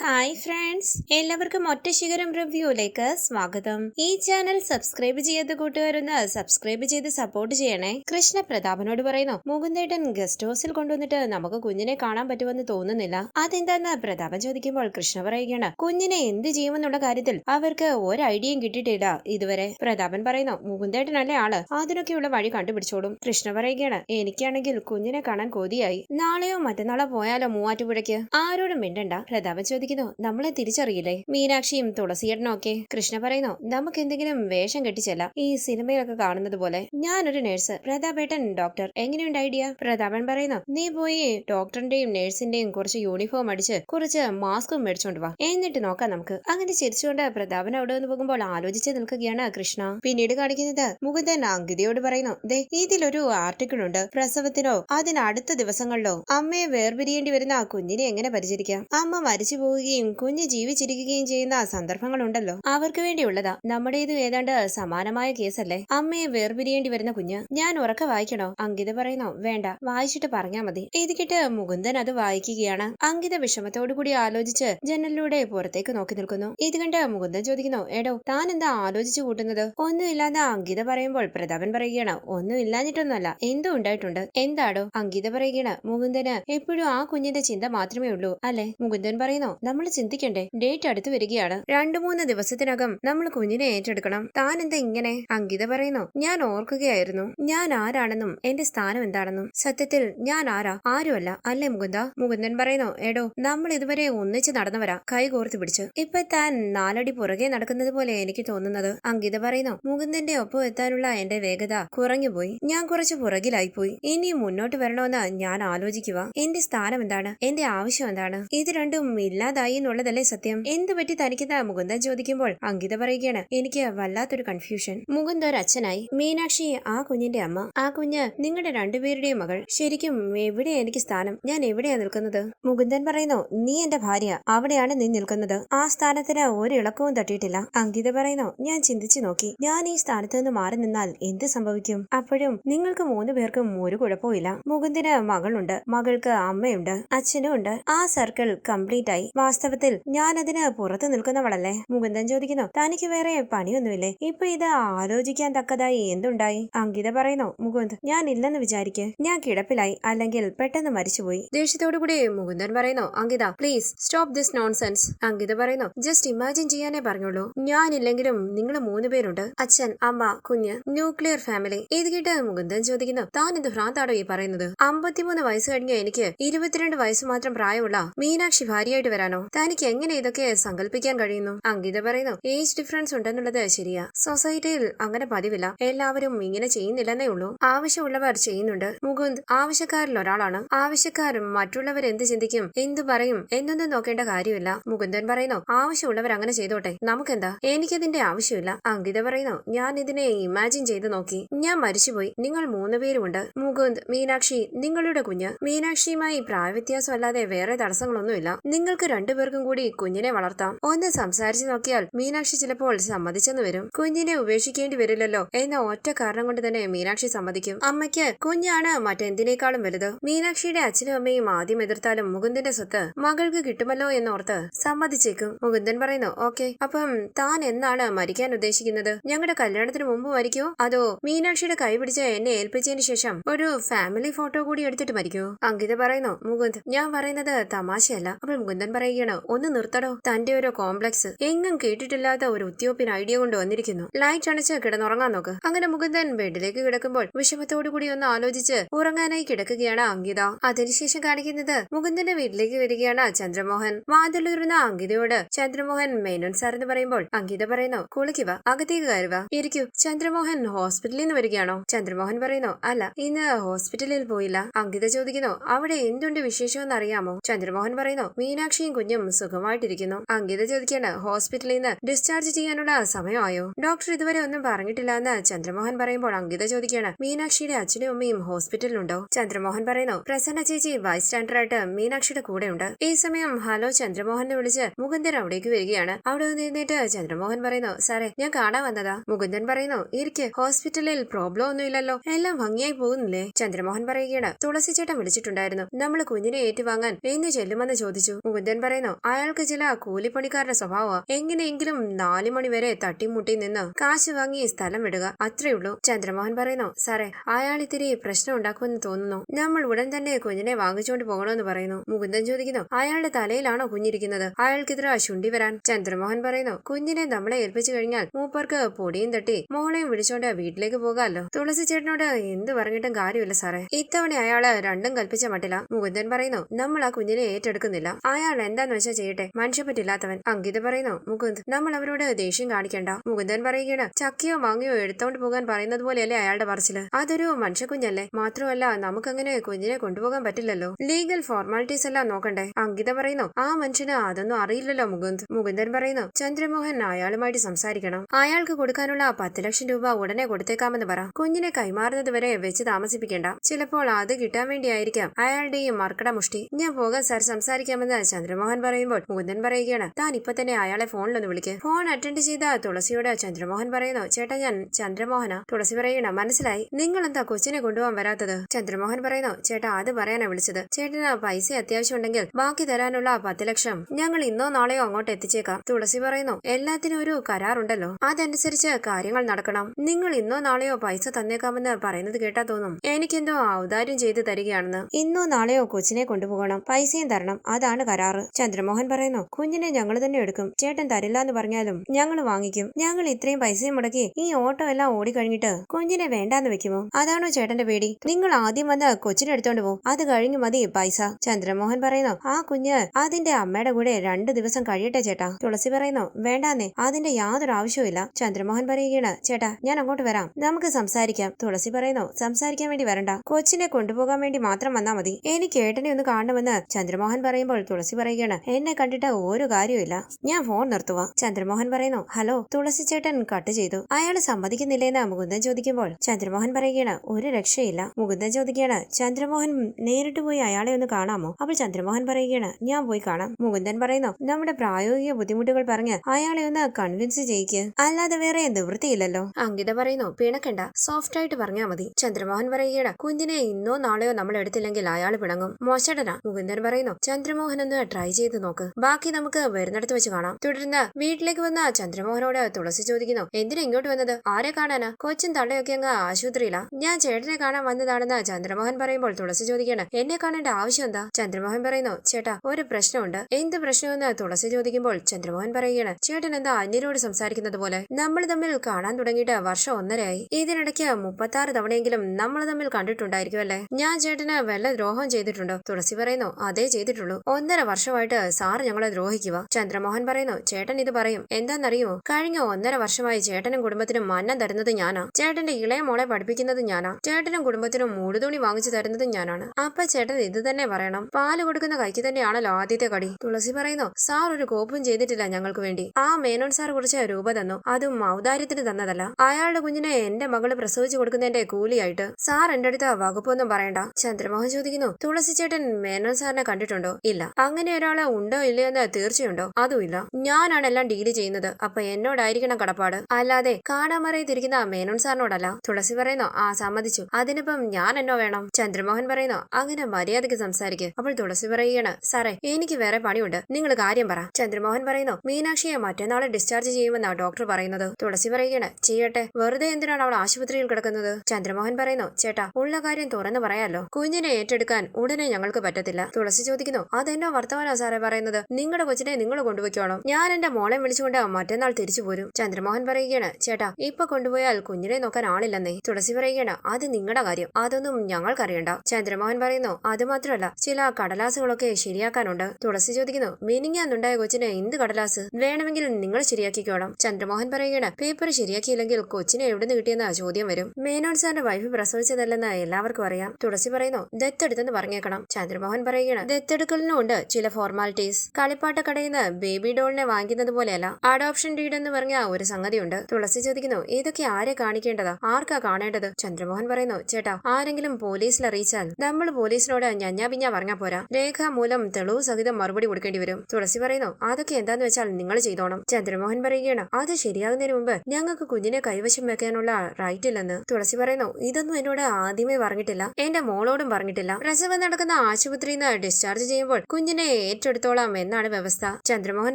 Hi friends എല്ലാവർക്കും ഒറ്റ ശിഖരം റിവ്യൂയിലേക്ക് സ്വാഗതം. ഈ ചാനൽ സബ്സ്ക്രൈബ് ചെയ്യാത്ത കൂട്ടുകാരൊന്ന് സബ്സ്ക്രൈബ് ചെയ്ത് സപ്പോർട്ട് ചെയ്യണേ. കൃഷ്ണ പ്രതാപനോട് പറയുന്നു മുകുന്ദേട്ടൻ ഗസ്റ്റ് ഹൗസിൽ കൊണ്ടുവന്നിട്ട് നമുക്ക് കുഞ്ഞിനെ കാണാൻ പറ്റുമെന്ന് തോന്നുന്നില്ല. അതെന്താന്ന് പ്രതാപൻ ചോദിക്കുമ്പോൾ കൃഷ്ണ പറയുകയാണ് കുഞ്ഞിനെ എന്ത് ചെയ്യുമെന്നുള്ള കാര്യത്തിൽ അവർക്ക് ഒരു ഐഡിയയും കിട്ടിയിട്ടില്ല ഇതുവരെ. പ്രതാപൻ പറയുന്നു മുകുന്ദേട്ടനല്ലേ ആൾ? അതിനൊക്കെയുള്ള വഴി കണ്ടുപിടിച്ചോളും. കൃഷ്ണ പറയുകയാണ് എനിക്കാണെങ്കിൽ കുഞ്ഞിനെ കാണാൻ കൊതിയായി. നാളെയോ മറ്റന്നാളോ പോയാലോ മൂവാറ്റുപുഴയ്ക്ക്? ആരോടും മിണ്ടണ്ട. പ്രതാപൻ ചോദിക്കുന്നു നമ്മളെ തിരിച്ചറിയില്ലേ? മീനാക്ഷിയും തുളസിയേട്ടനും ഒക്കെ. കൃഷ്ണ പറയുന്നു നമുക്ക് എന്തെങ്കിലും വേഷം കെട്ടിച്ചല്ല. ഈ സിനിമയിലൊക്കെ കാണുന്നത് പോലെ ഞാനൊരു നേഴ്സ് പ്രതാപേട്ടൻ ഡോക്ടർ എങ്ങനെയുണ്ട് ഐഡിയ പ്രതാപൻ പറയുന്നു നീ പോയി ഡോക്ടറിന്റെയും നേഴ്സിന്റെയും കുറച്ച് യൂണിഫോം അടിച്ച് കുറച്ച് മാസ്കും മേടിച്ചോണ്ട് വാ. എന്നിട്ട് നോക്കാം നമുക്ക്. അങ്ങനെ ചിരിച്ചുകൊണ്ട് പ്രതാപൻ അവിടെ വന്ന് പോകുമ്പോൾ ആലോചിച്ച് നിൽക്കുകയാണ് കൃഷ്ണ. പിന്നീട് കാണിക്കുന്നത് മുകുന്ദൻ അങ്കിതയോട് പറയുന്നു ദേ ഇതിലൊരു ആർട്ടിക്കിൾ ഉണ്ട്. പ്രസവത്തിനോ അതിനടുത്ത ദിവസങ്ങളിലോ അമ്മയെ വേർപിരിയേണ്ടി വരുന്ന ആ കുഞ്ഞിനെ എങ്ങനെ പരിചരിക്കാം? അമ്മ മരിച്ചു പോവുകയും കുഞ്ഞ് ജീവിച്ചിരിക്കുകയും ചെയ്യുന്ന സന്ദർഭങ്ങളുണ്ടല്ലോ. അവർക്ക് വേണ്ടിയുള്ളതാ. നമ്മുടേത് ഏതാണ്ട് സമാനമായ കേസല്ലേ? അമ്മയെ വേർപിരിയേണ്ടി വരുന്ന കുഞ്ഞ്. ഞാൻ ഉറക്ക വായിക്കണോ? അങ്കിത പറയുന്നു വേണ്ട. വായിച്ചിട്ട് പറഞ്ഞാ മതി. ഇത് കേട്ട് മുകുന്ദൻ അത് വായിക്കുകയാണ്. അങ്കിത വിഷമത്തോടു കൂടി ആലോചിച്ച് ജനലിലൂടെ പുറത്തേക്ക് നോക്കി നിൽക്കുന്നു. ഇത് കണ്ട് മുകുന്ദൻ ചോദിക്കുന്നു എടോ താൻ എന്താ ആലോചിച്ചു കൂട്ടുന്നത്? ഒന്നുമില്ലാതെ അങ്കിത പറയുമ്പോൾ പ്രതാപൻ പറയുകയാണ്. ഒന്നും ഇല്ലാഞ്ഞിട്ടൊന്നുമല്ല എന്തോ ഉണ്ടായിട്ടുണ്ട്. എന്താടോ? അങ്കിത പറയുകയാണ് മുകുന്ദന് എപ്പോഴും ആ കുഞ്ഞിന്റെ ചിന്ത മാത്രമേ ഉള്ളൂ അല്ലെ? മുകുന്ദൻ പറയുന്നു നമ്മൾ ചിന്തിക്കണ്ടേ? ഡേറ്റ് അടുത്ത് വരികയാണ്. രണ്ടു മൂന്ന് ദിവസത്തിനകം നമ്മൾ കുഞ്ഞിനെ ഏറ്റെടുക്കണം. താൻ എന്താ ഇങ്ങനെ അങ്കിത പറയുന്നു? ഞാൻ ഓർക്കുകയായിരുന്നു. ഞാൻ ആരാണെന്നും എന്റെ സ്ഥാനം എന്താണെന്നും. സത്യത്തിൽ ഞാൻ ആരാ? ആരുമല്ല. അല്ലേ മുകുന്ദ? മുകുന്ദൻ പറയുന്നു? എടോ നമ്മൾ ഇതുവരെ ഒന്നിച്ച് നടന്നവരാ. കൈകോർത്ത് പിടിച്ച്. ഇപ്പൊ താൻ നാലടി പുറകെ നടക്കുന്നത് പോലെ എനിക്ക് തോന്നുന്നത് അങ്കിത പറയുന്നു? മുകുന്ദന്റെ ഒപ്പം എത്താനുള്ള എന്റെ വേഗത കുറഞ്ഞുപോയി. ഞാൻ കുറച്ച് പുറകിലായി പോയി ഇനി മുന്നോട്ട് വരണമെന്ന് ഞാൻ ആലോചിക്കുക. എന്റെ സ്ഥാനം എന്താണ്? എന്റെ ആവശ്യം എന്താണ്? ഇത് രണ്ടും ഇല്ലാതായി എന്നുള്ളതല്ലേ സത്യം? എന്ത് പറ്റി തനിക്കുന്ന മുകുന്ദൻ ചോദിക്കുമ്പോൾ അങ്കിത പറയുകയാണ് എനിക്ക് വല്ലാത്തൊരു കൺഫ്യൂഷൻ മുകുന്ദ ഒരു അച്ഛനായി മീനാക്ഷി ആ കുഞ്ഞിന്റെ അമ്മ. ആ കുഞ്ഞ് നിങ്ങളുടെ രണ്ടുപേരുടെയും മകൾ. ശരിക്കും എവിടെയാ എനിക്ക് സ്ഥാനം? ഞാൻ എവിടെയാ നിൽക്കുന്നത്? മുകുന്ദൻ പറയുന്നു നീ എന്റെ ഭാര്യ. അവിടെയാണ് നീ നിൽക്കുന്നത്. ആ സ്ഥാനത്തിന് ഒരു ഇളക്കവും തട്ടിയിട്ടില്ല. അങ്കിത പറയുന്നു ഞാൻ ചിന്തിച്ചു നോക്കി. ഞാൻ ഈ സ്ഥാനത്ത് നിന്ന് മാറി നിന്നാൽ എന്ത് സംഭവിക്കും? അപ്പോഴും നിങ്ങൾക്ക് മൂന്ന് പേർക്കും ഒരു കുഴപ്പമില്ല മുകുന്ദന് മകളുണ്ട്. മകൾക്ക് അമ്മയുണ്ട്. അച്ഛനും ഉണ്ട് ആ സർക്കിൾ കംപ്ലീറ്റ് ആയി വാസ്തവത്തിൽ ഞാൻ അതിന് പുറത്ത് നിൽക്കുന്നവളല്ലേ? മുകുന്ദൻ ചോദിക്കുന്നു. തനിക്ക് വേറെ പണിയൊന്നുമില്ലേ? ഇപ്പൊ ഇത് ആലോചിക്കാൻ തക്കതായി എന്തുണ്ടായി? അങ്കിത പറയുന്നു മുകുന്ദ് ഞാൻ ഇല്ലെന്ന് വിചാരിക്ക്. ഞാൻ കിടപ്പിലായി. അല്ലെങ്കിൽ പെട്ടെന്ന് മരിച്ചുപോയി. ദേഷ്യത്തോടു കൂടി മുകുന്ദൻ പറയുന്നു Ankita please stop this nonsense Ankita പറയുന്നു ജസ്റ്റ് ഇമാജിൻ ചെയ്യാനേ പറഞ്ഞുള്ളൂ. ഞാനില്ലെങ്കിലും നിങ്ങൾ മൂന്ന് പേരുണ്ട്. അച്ഛൻ അമ്മ കുഞ്ഞ് ന്യൂക്ലിയർ ഫാമിലി ഇത് കേട്ട് മുകുന്ദൻ ചോദിക്കുന്നു താൻ എന്ത് ഭ്രാന്താണോ ഈ പറയുന്നത്? അമ്പത്തിമൂന്ന് വയസ്സ് കഴിഞ്ഞ എനിക്ക് ഇരുപത്തിരണ്ട് വയസ്സ് മാത്രം പ്രായമുള്ള മീനാക്ഷി ഭാര്യയായിട്ട് വരാനോ? തനിക്ക് എങ്ങനെ ഇതൊക്കെ സങ്കല്പിക്കാൻ കഴിയുന്നു? അങ്കിത പറയുന്നു ഏജ് ഡിഫറൻസ് ഉണ്ടെന്നുള്ളത് ശരിയാ. സൊസൈറ്റിയിൽ അങ്ങനെ പതിവില്ല. എല്ലാവരും ഇങ്ങനെ ചെയ്യുന്നില്ലെന്നേ ഉള്ളൂ. ആവശ്യമുള്ളവർ ചെയ്യുന്നുണ്ട്. മുകുന്ദ് ആവശ്യക്കാരിൽ ഒരാളാണ്. ആവശ്യക്കാരും മറ്റുള്ളവർ എന്ത് ചിന്തിക്കും എന്തു പറയും എന്നൊന്നും നോക്കേണ്ട കാര്യമില്ല. മുകുന്ദൻ പറയുന്നു ആവശ്യമുള്ളവർ അങ്ങനെ ചെയ്തോട്ടെ. നമുക്കെന്താ? എനിക്കതിന്റെ ആവശ്യമില്ല. അങ്കിത പറയുന്നു ഞാൻ ഇതിനെ ഇമാജിൻ ചെയ്ത് നോക്കി. ഞാൻ മരിച്ചുപോയി. നിങ്ങൾ മൂന്നുപേരുമുണ്ട് മുകുന്ദ് മീനാക്ഷി നിങ്ങളുടെ കുഞ്ഞ്. മീനാക്ഷിയുമായി പ്രായവ്യത്യാസമല്ലാതെ വേറെ തടസ്സങ്ങളൊന്നുമില്ല. നിങ്ങൾക്ക് രണ്ടുപേർക്കും കൂടി കുഞ്ഞിനെ വളർത്താം. ഒന്ന് സംസാരിച്ചു നോക്കിയാൽ മീനാക്ഷി ചിലപ്പോൾ സമ്മതിച്ചെന്ന് വരും. കുഞ്ഞിനെ ഉപേക്ഷിക്കേണ്ടി വരില്ലല്ലോ എന്ന ഒറ്റ കാരണം കൊണ്ട് തന്നെ മീനാക്ഷി സമ്മതിക്കും. അമ്മയ്ക്ക് കുഞ്ഞാണ് മറ്റെന്തിനേക്കാളും വലുത്. മീനാക്ഷിയുടെ അച്ഛനും അമ്മയും ആദ്യം എതിർത്താലും മുകുന്ദന്റെ സ്വത്ത് മകൾക്ക് കിട്ടുമല്ലോ എന്നോർത്ത് സമ്മതിച്ചേക്കും. മുകുന്ദൻ പറയുന്നു ഓക്കെ അപ്പം താൻ എന്നാണ് മരിക്കാൻ ഉദ്ദേശിക്കുന്നത്? ഞങ്ങളുടെ കല്യാണത്തിന് മുമ്പ് മരിക്കോ? അതോ മീനാക്ഷിയുടെ കൈ പിടിച്ച് എന്നെ ഏൽപ്പിച്ചതിന് ശേഷം ഒരു ഫാമിലി ഫോട്ടോ കൂടി എടുത്തിട്ട് മരിക്കോ? അങ്കിത പറയുന്നു മുകുന്ദ് ഞാൻ പറയുന്നത് തമാശയല്ല. അപ്പോൾ മുകുന്ദൻ പറയുകയാണ് ഒന്ന് നിർത്തടോ. തന്റെ ഒരു കോംപ്ലക്സ് എങ്ങും കേട്ടിട്ടില്ലാത്ത ഒരു ഉത്യോപ്യൻ ഐഡിയ കൊണ്ട് വന്നിരിക്കുന്നു. ലൈറ്റ് അണച്ച് കിടന്നുറങ്ങാൻ നോക്ക്. അങ്ങനെ മുകുന്ദൻ ബെഡിലേക്ക് കിടക്കുമ്പോൾ വിഷമത്തോടു കൂടി ഒന്ന് ആലോചിച്ച് ഉറങ്ങാനായി കിടക്കുകയാണ് അങ്കിത. അതിനുശേഷം കാണിക്കുന്നത് മുകുന്ദന്റെ വീട്ടിലേക്ക് വരികയാണ് ചന്ദ്രമോഹൻ. വാതിലുയർന്ന അങ്കിതയോട് ചന്ദ്രമോഹൻ മേനോൻ സാർ എന്ന് പറയുമ്പോൾ അങ്കിത പറയുന്നു കുളിക്കുക അകത്തേക്ക് കയറുക ഇരിക്കൂ. ചന്ദ്രമോഹൻ ഹോസ്പിറ്റലിൽ നിന്ന് വരികയാണോ? ചന്ദ്രമോഹൻ പറയുന്നു അല്ല ഇന്ന് ഹോസ്പിറ്റലിൽ പോയില്ല. അങ്കിത ചോദിക്കുന്നു അവിടെ എന്തുണ്ട് വിശേഷമെന്ന് അറിയാമോ? ചന്ദ്രമോഹൻ പറയുന്നു മീനാക്ഷിയും കുഞ്ഞും സുഖമായിട്ടിരിക്കുന്നു. അങ്കിത ചോദിക്കേണ്ട ഹോസ്പിറ്റലിൽ നിന്ന് ഡിസ്ചാർജ് ചെയ്യാനുള്ള സമയമായോ? ഡോക്ടർ ഇതുവരെ ഒന്നും പറഞ്ഞിട്ടില്ല എന്ന് ചന്ദ്രമോഹൻ പറയുമ്പോൾ അങ്കിത ചോദിക്കാണ് മീനാക്ഷിയുടെ അച്ഛനും അമ്മയും ഹോസ്പിറ്റലിലുണ്ടോ ചന്ദ്രമോഹൻ പറയുന്നു പ്രസന്ന ചേച്ചി വൈസ് സ്റ്റാൻഡറായിട്ട് മീനാക്ഷിയുടെ ഉണ്ട് ഈ സമയം ഹലോ ചന്ദ്രമോഹനെ വിളിച്ച് മുകുന്ദൻ അവിടേക്ക് വരികയാണ്. അവിടെ നിന്ന് എഴുന്നേറ്റ് ചന്ദ്രമോഹൻ പറയുന്നു സാറേ ഞാൻ കാണാൻ വന്നതാ. മുകുന്ദൻ പറയുന്നു എനിക്ക് ഹോസ്പിറ്റലിൽ പ്രോബ്ലം ഒന്നും ഇല്ലല്ലോ. എല്ലാം ഭംഗിയായി പോകുന്നില്ലേ? ചന്ദ്രമോഹൻ പറയുകയാണ് തുളസി ചേട്ടൻ വിളിച്ചിട്ടുണ്ടായിരുന്നു. നമ്മൾ കുഞ്ഞിനെ ഏറ്റുവാങ്ങാൻ എന്ന് ചെല്ലുമെന്ന് ചോദിച്ചു. മുകുന്ദൻ പറയുന്നു. അയാൾക്ക് ചില കൂലിപ്പണിക്കാരുടെ സ്വഭാവം എങ്ങനെയെങ്കിലും നാലു മണിവരെ തട്ടിമുട്ടി നിന്ന് കാശ് വാങ്ങി സ്ഥലം വിടുക. അത്രയുള്ളൂ ചന്ദ്രമോഹൻ പറയുന്നു. സാറേ അയാൾ ഇത്തിരി പ്രശ്നം ഉണ്ടാക്കുമെന്ന് തോന്നുന്നു. നമ്മൾ ഉടൻ തന്നെ കുഞ്ഞിനെ വാങ്ങിച്ചുകൊണ്ട് പോകണമെന്ന് പറയുന്നു. മുകുന്ദൻ ചോദിക്കുന്നു. അയാളുടെ തലയിലാണോ കുഞ്ഞിരിക്കുന്നത്? അയാൾക്കിത്ര ശുണ്ടി വരാൻ? ചന്ദ്രമോഹൻ പറയുന്നു. കുഞ്ഞിനെ നമ്മളെ ഏൽപ്പിച്ചു കഴിഞ്ഞാൽ മൂപ്പർക്ക് പൊടിയും തട്ടി മോളെയും വിളിച്ചോണ്ട് വീട്ടിലേക്ക് പോകാമല്ലോ. തുളസി ചേട്ടനോട് എന്ത് പറഞ്ഞിട്ടും കാര്യമില്ല സാറേ. ഇത്തവണ അയാൾ രണ്ടും കൽപ്പിച്ച മട്ടില്ല മുകുന്ദൻ പറയുന്നു. നമ്മൾ ആ കുഞ്ഞിനെ ഏറ്റെടുക്കുന്നില്ല. അയാൾ എന്താന്ന് വെച്ചാൽ ചെയ്യട്ടെ? മനുഷ്യപ്പറ്റില്ലാത്തവൻ. അങ്കിത പറയുന്നു മുകുന്ദ് നമ്മൾ അവരോട് ദേഷ്യം കാണിക്കണ്ട. മുകുന്ദൻ പറയുകയാണ് ചക്കിയോ മാങ്ങയോ എടുത്തോണ്ട് പോകാൻ പറയുന്നത് പോലെയല്ലേ അയാളുടെ പറച്ചിൽ? അതൊരു മനുഷ്യക്കുഞ്ഞല്ലേ. മാത്രമല്ല നമുക്കങ്ങനെ കുഞ്ഞിനെ കൊണ്ടുപോകാൻ പറ്റില്ലല്ലോ. ലീഗൽ ഫോർമാലിറ്റീസ് എല്ലാം നോക്കണ്ടേ? അങ്കിത പറയുന്നു ആ മനുഷ്യന് അതൊന്നും അറിയില്ലല്ലോ മുകുന്ദ്. മുകുന്ദൻ പറയുന്നു ചന്ദ്രമോഹൻ അയാളുമായിട്ട് സംസാരിക്കണം. അയാൾക്ക് കൊടുക്കാനുള്ള പത്ത് ലക്ഷം രൂപ ഉടനെ കൊടുത്തേക്കാമെന്ന് പറ. കുഞ്ഞിനെ കൈമാറുന്നത് വരെ വെച്ച് താമസിപ്പിക്കേണ്ട. ചിലപ്പോൾ അത് കിട്ടാൻ വേണ്ടിയായിരിക്കാം അയാളുടെ ഈ മർക്കട മുഷ്ടി. ഞാൻ പോകാൻ സാർ. സംസാരിക്കാമെന്ന് ചന്ദ്രമോഹൻ പറയുമ്പോൾ മുകുന്ദൻ പറയുകയാണ് താൻ ഇപ്പൊ തന്നെ അയാളെ ഫോണിലൊന്ന് വിളിക്ക്. ഫോൺ അറ്റൻഡ് ചെയ്ത തുളസിയോട് ചന്ദ്രമോഹൻ പറയുന്നു ചേട്ടാ ഞാൻ ചന്ദ്രമോഹന. തുളസി പറയണ മനസ്സിലായി നിങ്ങൾ എന്താ കൊച്ചിനെ കൊണ്ടുപോകാൻ വരാത്തത്? ചന്ദ്രമോഹൻ പറയുന്നു ചേട്ടാ അത് പറയാനാ വിളിച്ചത്. ചേട്ടന് പൈസ അത്യാവശ്യം ഉണ്ടെങ്കിൽ ബാക്കി തരാനുള്ള പത്ത് ലക്ഷം ഞങ്ങൾ ഇന്നോ നാളെയോ അങ്ങോട്ട് എത്തിച്ചേക്കാം. തുളസി പറയുന്നു എല്ലാത്തിനും ഒരു കരാറുണ്ടല്ലോ. അതനുസരിച്ച് കാര്യങ്ങൾ നടക്കണം. നിങ്ങൾ ഇന്നോ നാളെയോ പൈസ തന്നേക്കാമെന്ന് പറയുന്നത് കേട്ടാ തോന്നും. എനിക്കെന്തോ ഔദാര്യം ചെയ്തു തരികയാണെന്ന്. ഇന്നോ നാളെയോ കൊച്ചിനെ കൊണ്ടുപോകണം. പൈസയും തരണം. അതാണ് കരാറ്. ചന്ദ്രമോഹൻ പറയുന്നു കുഞ്ഞിനെ ഞങ്ങൾ തന്നെ എടുക്കും. ചേട്ടൻ തരില്ല എന്ന് പറഞ്ഞാലും ഞങ്ങൾ വാങ്ങിക്കും. ഞങ്ങൾ ഇത്രയും പൈസയും മുടക്കി ഈ ഓട്ടോ എല്ലാം ഓടിക്കഴിഞ്ഞിട്ട് കുഞ്ഞിനെ വേണ്ടാന്ന് വെക്കുമോ? അതാണോ ചേട്ടന്റെ പേടി? നിങ്ങൾ ആദ്യം വന്ന് കൊച്ചിനെ എടുത്തോണ്ട് പോകും അത് കഴിഞ്ഞു മതി പൈസ. ചന്ദ്രമോഹൻ പറയുന്നു ആ കുഞ്ഞ് അതിന്റെ അമ്മയുടെ കൂടെ രണ്ടു ദിവസം കഴിയട്ടെ ചേട്ടാ. തുളസി പറയുന്നു വേണ്ടാന്നേ അതിന്റെ യാതൊരു ആവശ്യവുമില്ല ചന്ദ്രമോഹൻ പറയുകയാണ് ചേട്ടാ ഞാൻ അങ്ങോട്ട് വരാം. നമുക്ക് സംസാരിക്കാം. തുളസി പറയുന്നു സംസാരിക്കാൻ വേണ്ടി വരണ്ട. കൊച്ചിനെ കൊണ്ടുപോകാൻ വേണ്ടി മാത്രം വന്നാ മതി. എനിക്ക് ഏട്ടനെ ഒന്ന് കാണണമെന്ന്. ചന്ദ്രമോഹൻ പറയുമ്പോൾ തുളസി പറയുകയാണ് എന്നെ കണ്ടിട്ട് ഒരു കാര്യമില്ല ഞാൻ ഫോൺ നിർത്തുവാ. ചന്ദ്രമോഹൻ പറയുന്നു ഹലോ തുളസി ചേട്ടൻ കട്ട് ചെയ്തു. അയാൾ സമ്മതിക്കുന്നില്ലേന്ന് മുകുന്ദൻ ചോദിക്കുമ്പോൾ ചന്ദ്രമോഹൻ പറയുകയാണ് ഒരു രക്ഷയില്ല. മുകുന്ദൻ ചോദിക്കുകയാണ് ചന്ദ്രമോഹൻ നേരിട്ട് പോയി അയാളെ ഒന്ന് കാണാമോ? അപ്പോൾ ചന്ദ്രമോഹൻ പറയുകയാണ് ഞാൻ പോയി കാണാം. മുകുന്ദൻ പറയുന്നു നമ്മുടെ പ്രായോഗിക ബുദ്ധിമുട്ടുകൾ പറഞ്ഞ് അയാളെ ഒന്ന് കൺവിൻസ് ചെയ്യിക്ക്. അല്ലാതെ വേറെ നിവൃത്തിയില്ലല്ലോ അങ്കിത പറയുന്നു പിണക്കണ്ട. സോഫ്റ്റ് ആയിട്ട് പറഞ്ഞാൽ മതി. ചന്ദ്രമോഹൻ പറയുകയാണ് കുഞ്ഞിനെ ഇന്നോ നാളെയോ നമ്മൾ എടുത്തില്ലെങ്കിൽ അയാൾ പിണങ്ങും. മോശടന മുകുന്ദൻ പറയുന്നു ചന്ദ്രമോഹൻ ഒന്ന് ട്രൈ ചെയ്ത് നോക്ക്. ബാക്കി നമുക്ക് വരുന്നിടത്ത് വെച്ച് കാണാം. തുടർന്ന് വീട്ടിലേക്ക് വന്ന ചന്ദ്രമോഹനോട് തുളസി ചോദിക്കുന്നു എന്തിനാ ഇങ്ങോട്ട് വന്നത്? ആരെ കാണാനാ? കൊച്ചും തള്ളയൊക്കെ അങ്ങ് ആശുപത്രിയിലാ. ഞാൻ ചേട്ടനെ കാണാൻ വന്നതാണെന്ന് ചന്ദ്രമോഹൻ പറയുമ്പോൾ തുളസി ചോദിക്കണം എന്നെ കാണേണ്ട ആവശ്യം എന്താ? ചന്ദ്രമോഹൻ പറയുന്നു ചേട്ടാ ഒരു പ്രശ്നമുണ്ട്. എന്ത് പ്രശ്നമെന്ന്? തുളസി ചോദിക്കുമ്പോൾ ചന്ദ്രമോഹൻ പറയുകയാണ് ചേട്ടൻ എന്താ അന്യരോട് സംസാരിക്കുന്നത് പോലെ? നമ്മൾ തമ്മിൽ കാണാൻ തുടങ്ങിയിട്ട് വർഷം ഒന്നരയായി. ഇതിനിടയ്ക്ക് മുപ്പത്തി ആറ് തവണയെങ്കിലും നമ്മൾ തമ്മിൽ കണ്ടിട്ടുണ്ടായിരിക്കും അല്ലേ ഞാൻ ചേട്ടന് വല്ല ദ്രോഹം ചെയ്തിട്ടുണ്ടോ? തുളസി പറയുന്നു അതേ ചെയ്തിട്ടുള്ളൂ. ഒന്നര വർഷമായിട്ട് സാർ ഞങ്ങളെ ദ്രോഹിക്കുക. ചന്ദ്രമോഹൻ പറയുന്നു ചേട്ടൻ ഇത് പറയും. എന്താണെന്നറിയോ കഴിഞ്ഞ ഒന്നര വർഷമായി ചേട്ടനും കുടുംബത്തിനും മന്നം തരുന്നത് ഞാനാ. ചേട്ടന്റെ ഇളയ മോളെ പഠിപ്പിക്കുന്നത് ഞാനാ. ചേട്ടനും കുടുംബത്തിനും മൂടുതുണി വാങ്ങിച്ചു തരുന്നത് ഞാനാണ്. അപ്പൊ ചേട്ടൻ ഇത് തന്നെ പറയണം. പാൽ കൊടുക്കുന്ന കൈക്ക് തന്നെയാണല്ലോ ആദ്യത്തെ കടി. തുളസി പറയുന്നു സാർ ഒരു കോപ്പും ചെയ്തിട്ടില്ല ഞങ്ങൾക്ക് വേണ്ടി. ആ മേനോൻ സാർ കുറച്ച് രൂപ തന്നു. അതും ഔദാര്യത്തിന് തന്നതല്ല. അയാളുടെ കുഞ്ഞിനെ എന്റെ മകൾ പ്രസവിച്ചു കൊടുക്കുന്നതിന്റെ കൂലിയായിട്ട്. സാർ എന്റെ അടുത്ത് വകുപ്പൊന്നും പറയണ്ട. ചന്ദ്രമോഹൻ ചോദിക്കുന്നു തുളസി ചേട്ടൻ മേനോൻ സാറിനെ കണ്ടിട്ടുണ്ടോ? ഇല്ല. അങ്ങനെ ഒരാളെ ഉണ്ടോ ഇല്ലയോ എന്ന് തീർച്ചയുണ്ടോ? അതുമില്ല. ഞാനാണ് എല്ലാം ഡീൽ ചെയ്യുന്നത്. അപ്പൊ എന്നോടായിരിക്കണം കടപ്പാട്. അല്ലാതെ കാണാമറയത്തിരിക്കുന്ന മേനോൻ സാറിനോടല്ല. തുളസി പറയുന്നോ ആ സമ്മതിച്ചു. അതിനിപ്പം ഞാൻ എന്നോ വേണം? ചന്ദ്രമോഹൻ പറയുന്നോ അങ്ങനെ മര്യാദയ്ക്ക് സംസാരിക്കുക അപ്പോൾ തുളസി പറയുകയാണ് സാറേ എനിക്ക് വേറെ പണിയുണ്ട്. നിങ്ങൾ കാര്യം പറ. ചന്ദ്രമോഹൻ പറയുന്നു മീനാക്ഷിയെ മറ്റന്നാളെ ഡിസ്ചാർജ് ചെയ്യുമെന്നാ ഡോക്ടർ പറയുന്നത്. തുളസി പറയുകയാണ് ചെയ്യട്ടെ. വെറുതെ എന്തിനാണ് അവൾ ആശുപത്രിയിൽ കിടക്കുന്നത്? ചന്ദ്രമോഹൻ പറയുന്നു ചേട്ടാ ഉള്ള കാര്യം തുറന്നു പറയാലോ. കുഞ്ഞിനെ ഏറ്റെടുക്കാൻ ഉടനെ ഞങ്ങൾക്ക് പറ്റത്തില്ല. തുളസി ചോദിക്കുന്നു അതെന്നോ വർത്തമാനോ സാറേ പറയുന്നത് നിങ്ങളുടെ കൊച്ചിനെ നിങ്ങൾ കൊണ്ടുപോയിക്കോണം. ഞാൻ എന്റെ മോളെ വിളിച്ചുകൊണ്ട് മറ്റന്നാൾ തിരിച്ചു പോരും. ചന്ദ്രമോഹൻ പറയുകയാണ് ചേട്ടാ ഇപ്പൊ കൊണ്ടുപോയാൽ കുഞ്ഞിനെ നോക്കാൻ ആളില്ലെന്നേ. തുളസി പറയുകയാണ് അത് നിങ്ങളുടെ കാര്യം. അതൊന്നും ഞങ്ങൾക്കറിയണ്ട. ചന്ദ്രമോഹൻ പറയുന്നു അത് മാത്രമല്ല ചില കടലാസുകളൊക്കെ ശരിയാക്കാനുണ്ട്. തുളസി ചോദിക്കുന്നു മിനിങ്ങാന്നുണ്ടായ കൊച്ചിന് എന്ത് കടലാസ്? വേണമെങ്കിൽ നിങ്ങൾ ശരിയാക്കിക്കോണം. ചന്ദ്രമോഹൻ പറയുകയാണ് പേപ്പർ ശരിയാക്കിയില്ലെങ്കിൽ കൊച്ചിനെ എവിടുന്ന് കിട്ടിയെന്ന ചോദ്യം വരും. മേനോൻ സാറിന്റെ വൈഫ് പ്രസവിച്ചതല്ലെന്ന് എല്ലാവർക്കും അറിയാം. തുളസി പറയുന്നു ദത്തെടുത്തെന്ന് പറഞ്ഞേക്കണം. ചന്ദ്രമോഹൻ പറയുകയാണ് ദത്തെടുക്കലിനുണ്ട് ചില ചില ഫോർമാലിറ്റീസ് കളിപ്പാട്ട കടയിൽ നിന്ന് ബേബി ഡോളിനെ വാങ്ങിക്കുന്നത് പോലെയല്ല. അഡോപ്ഷൻ ഡീഡ് എന്ന് പറഞ്ഞ ഒരു സംഗതിയുണ്ട്. തുളസി ചോദിക്കുന്നു ഇതൊക്കെ ആരെ കാണിക്കേണ്ടതാ? ആർക്കാ കാണേണ്ടത്? ചന്ദ്രമോഹൻ പറയുന്നു ചേട്ടാ ആരെങ്കിലും പോലീസിൽ അറിയിച്ചാൽ നമ്മൾ പോലീസിനോട് ഞഞ്ഞാ പിഞ്ഞാ പറഞ്ഞാ പോരാ. രേഖ മൂലം തെളിവ് സഹിതം മറുപടി കൊടുക്കേണ്ടി വരും. തുളസി പറയുന്നു അതൊക്കെ എന്താന്ന് വെച്ചാൽ നിങ്ങൾ ചെയ്തോണം. ചന്ദ്രമോഹൻ പറയുകയാണ് അത് ശരിയാകുന്നതിന് മുമ്പ് ഞങ്ങൾക്ക് കുഞ്ഞിനെ കൈവശം വെക്കാനുള്ള റൈറ്റ് ഇല്ലെന്ന്. തുളസി പറയുന്നു ഇതൊന്നും എന്നോട് ആദ്യമേ പറഞ്ഞിട്ടില്ല. എന്റെ മോളോടും പറഞ്ഞിട്ടില്ല. പ്രസവം നടക്കുന്ന ആശുപത്രിയിൽ നിന്ന് ഡിസ്ചാർജ് ചെയ്യുമ്പോൾ കുഞ്ഞിനെ ഏറ്റെടുത്തോളാം എന്നാണ് വ്യവസ്ഥ. ചന്ദ്രമോഹൻ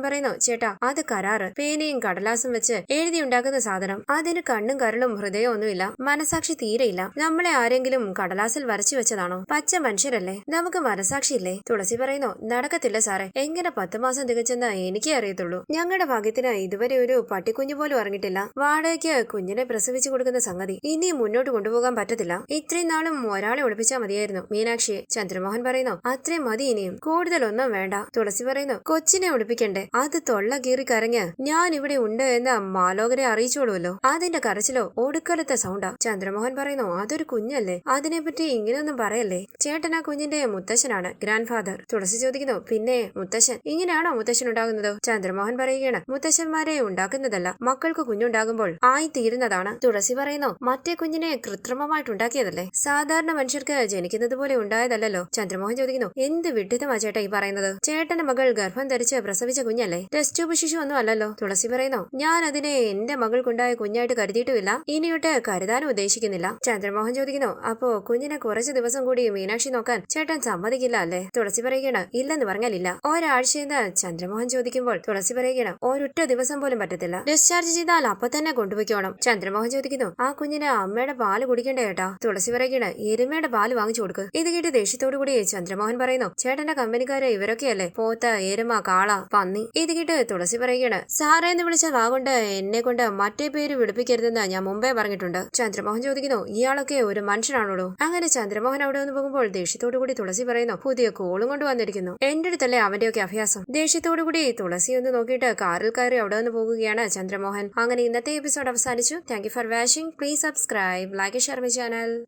പറയുന്നു ചേട്ടാ അത് കരാറ്. പേനയും കടലാസും വെച്ച് എഴുതിയുണ്ടാക്കുന്ന സാധനം. അതിന് കണ്ണും കരളും ഹൃദയമൊന്നുമില്ല മനസാക്ഷി തീരെയില്ല. നമ്മളെ ആരെങ്കിലും കടലാസിൽ വരച്ചു വെച്ചതാണോ? പച്ച മനുഷ്യരല്ലേ? നമുക്ക് മനസാക്ഷിയില്ലേ? തുളസി പറയുന്നു നടക്കത്തില്ല സാറേ. എങ്ങനെ പത്ത് മാസം തികച്ചെന്ന് എനിക്കേ അറിയത്തുള്ളൂ. ഞങ്ങളുടെ ഭാഗ്യത്തിന് ഇതുവരെ ഒരു പട്ടിക്കുഞ്ഞു പോലും ഇറങ്ങിയിട്ടില്ല വാടകയ്ക്ക് കുഞ്ഞിനെ പ്രസവിച്ചു കൊടുക്കുന്ന സംഗതി ഇനി മുന്നോട്ട് കൊണ്ടുപോകാൻ പറ്റത്തില്ല. ഇത്രയും നാളും ഒരാളെ ഒളിപ്പിച്ചാൽ മതിയായിരുന്നു. മീനാക്ഷിയെ ചന്ദ്രമോഹൻ പറയുന്നു അത്രയും മതി ഇനിയും. കൂടുതലൊന്നും വേണ്ട. തുളസി പറയുന്നു കൊച്ചിനെ ഒളിപ്പിക്കണ്ടേ? അത് തൊള്ള കീറി കരഞ്ഞ് ഞാൻ ഇവിടെ ഉണ്ട് എന്ന് മാലോകരെ അറിയിച്ചോളൂല്ലോ അതിന്റെ കരച്ചിലോ ഒടുക്കലത്തെ സൗണ്ടാ? ചന്ദ്രമോഹൻ പറയുന്നു അതൊരു കുഞ്ഞല്ലേ? അതിനെപ്പറ്റി ഇങ്ങനെയൊന്നും പറയല്ലേ? ചേട്ടൻ ആ കുഞ്ഞിന്റെ മുത്തശ്ശനാണ് ഗ്രാൻഡ് ഫാദർ തുളസി ചോദിക്കുന്നു പിന്നെ മുത്തശ്ശൻ? ഇങ്ങനെയാണോ മുത്തശ്ശൻ ഉണ്ടാകുന്നത്? ചന്ദ്രമോഹൻ പറയുകയാണ് മുത്തശ്ശന്മാരെ ഉണ്ടാക്കുന്നതല്ല മക്കൾക്ക് കുഞ്ഞുണ്ടാകുമ്പോൾ ആയി തീരുന്നതാണ് തുളസി പറയുന്നു മറ്റേ കുഞ്ഞിനെ കൃത്രിമമായിട്ട് ഉണ്ടാക്കിയതല്ലേ സാധാരണ മനുഷ്യർക്ക് ജനിക്കുന്നത് പോലെ ഉണ്ടായതല്ലോ ചന്ദ്രമോഹൻ ചോദിക്കുന്നു എന്ത് വിഡിതമാ ചേട്ടാ ഈ പറയുന്നത്? ചേട്ടന്റെ മകൾ ഗർഭം ധരിച്ച് പ്രസവിച്ച കുഞ്ഞല്ലേ? ടെസ്റ്റ് ട്യൂബ് ശിശു ഒന്നും അല്ലല്ലോ. തുളസി പറയുന്നു. ഞാൻ അതിനെ എന്റെ മകൾക്കുണ്ടായ കുഞ്ഞായിട്ട് കരുതിയിട്ടുമില്ല. ഇനിയോട്ട് കരുതാനും ഉദ്ദേശിക്കുന്നില്ല. ചന്ദ്രമോഹൻ ചോദിക്കുന്നു. അപ്പോ കുഞ്ഞിനെ കുറച്ച് ദിവസം കൂടി മീനാക്ഷി നോക്കാൻ ചേട്ടൻ സമ്മതിക്കില്ല അല്ലേ? തുളസി പറയുകയാണ്. ഇല്ലെന്ന് പറഞ്ഞാലില്ല. ഒരാഴ്ചയെന്ന് ചന്ദ്രമോഹൻ ചോദിക്കുമ്പോൾ തുളസി പറയുകയാണ്. ഒരൊറ്റ ദിവസം പോലും പറ്റത്തില്ല. ഡിസ്ചാർജ് ചെയ്താൽ അപ്പൊ തന്നെ കൊണ്ടുപോയിക്കോണം. ചന്ദ്രമോഹൻ ചോദിക്കുന്നു. ആ കുഞ്ഞിന് അമ്മയുടെ പാൽ കുടിക്കണ്ടേ കേട്ടോ തുളസി പറയുകയാണ്. എരുമയുടെ പാൽ വാങ്ങിച്ചു കൊടുക്ക്. ഇത് കേട്ട് ദേഷ്യത്തോടു കൂടി ചന്ദ്രമോഹൻ പറയുന്നു. ചേട്ടന്റെ കമ്പനിക്കാരെ ഇവരൊക്കെയല്ലേ പോത്ത എരുമ കാള പന്നി. ഇത് കിട്ട് തുളസി പറയുകയാണ്. സാറേ എന്ന് വിളിച്ച വാഗുണ്ട് എന്നെ കൊണ്ട് മറ്റേ പേര് വിളിപ്പിക്കരുതെന്ന് ഞാൻ മുമ്പേ പറഞ്ഞിട്ടുണ്ട്. ചന്ദ്രമോഹൻ ചോദിക്കുന്നു ഇയാളൊക്കെ ഒരു മനുഷ്യനാണോടോ? അങ്ങനെ ചന്ദ്രമോഹൻ അവിടെ വന്ന് പോകുമ്പോൾ ദേഷ്യത്തോടു കൂടി തുളസി പറയുന്നു പുതിയ കോളും കൊണ്ട് വന്നിരിക്കുന്നു. എന്റെ അടുത്തല്ലേ അവന്റെയൊക്കെ അഭ്യാസം? ദേഷ്യത്തോടു കൂടി തുളസി ഒന്ന് നോക്കിയിട്ട് കാറിൽ കയറി അവിടെ നിന്ന് പോകുകയാണ് ചന്ദ്രമോഹൻ. അങ്ങനെ ഇന്നത്തെ എപ്പിസോഡ് അവസാനിച്ചു. Thank for watching please subscribe like share my channel